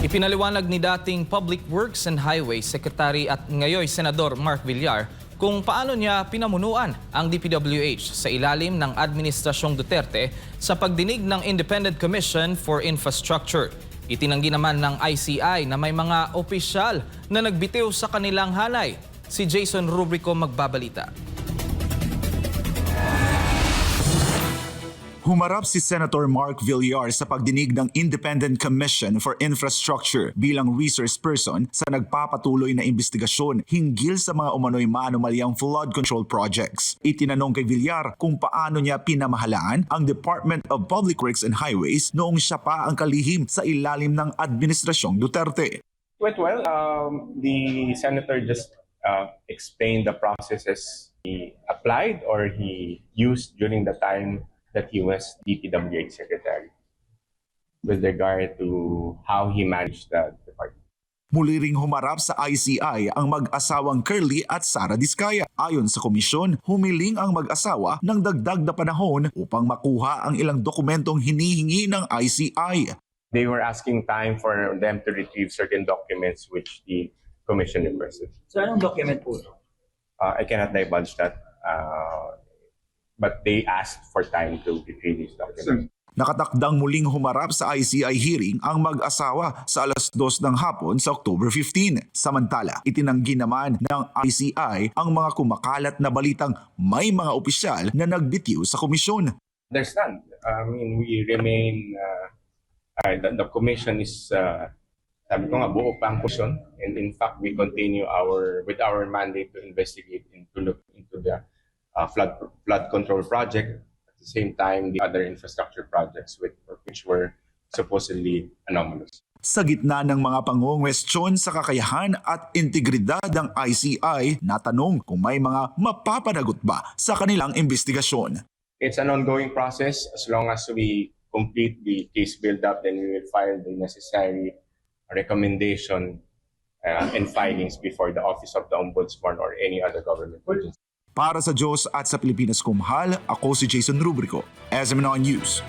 Ipinaliwanag ni dating Public Works and Highways Secretary at ngayoy Senador Mark Villar kung paano niya pinamunuan ang DPWH sa ilalim ng Administrasyong Duterte sa pagdinig ng Independent Commission for Infrastructure. Itinanggi naman ng ICI na may mga opisyal na nagbitiw sa kanilang hanay. Si Jason Rubrico magbabalita. Humarap si Senator Mark Villar sa pagdinig ng Independent Commission for Infrastructure bilang resource person sa nagpapatuloy na investigasyon hinggil sa mga umano'y maanomalyang flood control projects. Itinanong kay Villar kung paano niya pinamahalaan ang Department of Public Works and Highways noong siya pa ang kalihim sa ilalim ng Administrasyong Duterte. went well. Um, the senator just uh, explained the processes he applied or he used during the time that he was DPWH secretary with regard to how he managed the department. Muli ring humarap sa ICI ang mag-asawang Curly at Sara Diskaya. Ayon sa komisyon, humiling ang mag-asawa ng dagdag na panahon upang makuha ang ilang dokumentong hinihingi ng ICI. They were asking time for them to retrieve certain documents which the commission requested. So anong document po? Uh, I cannot divulge that, uh, but they asked for time to retrieve these documents. Nakatakdang muling humarap sa ICI hearing ang mag-asawa sa alas 2 ng hapon sa October 15. Samantala, itinanggi naman ng ICI ang mga kumakalat na balitang may mga opisyal na nagbitiw sa komisyon. There's none. I mean, we remain, uh, uh, the, the commission is, uh, sabi ko nga, buo pa ang commission. And in fact, we continue our, with our mandate to investigate and to look uh, flood, flood control project. At the same time, the other infrastructure projects which, which were supposedly anomalous. Sa gitna ng mga pangongwestiyon sa kakayahan at integridad ng ICI, natanong kung may mga mapapanagot ba sa kanilang investigasyon. It's an ongoing process. As long as we complete the case build-up, then we will file the necessary recommendation uh, and filings before the Office of the Ombudsman or any other government agency. Para sa Diyos at sa Pilipinas Kumhal, ako si Jason Rubrico, SMNO News.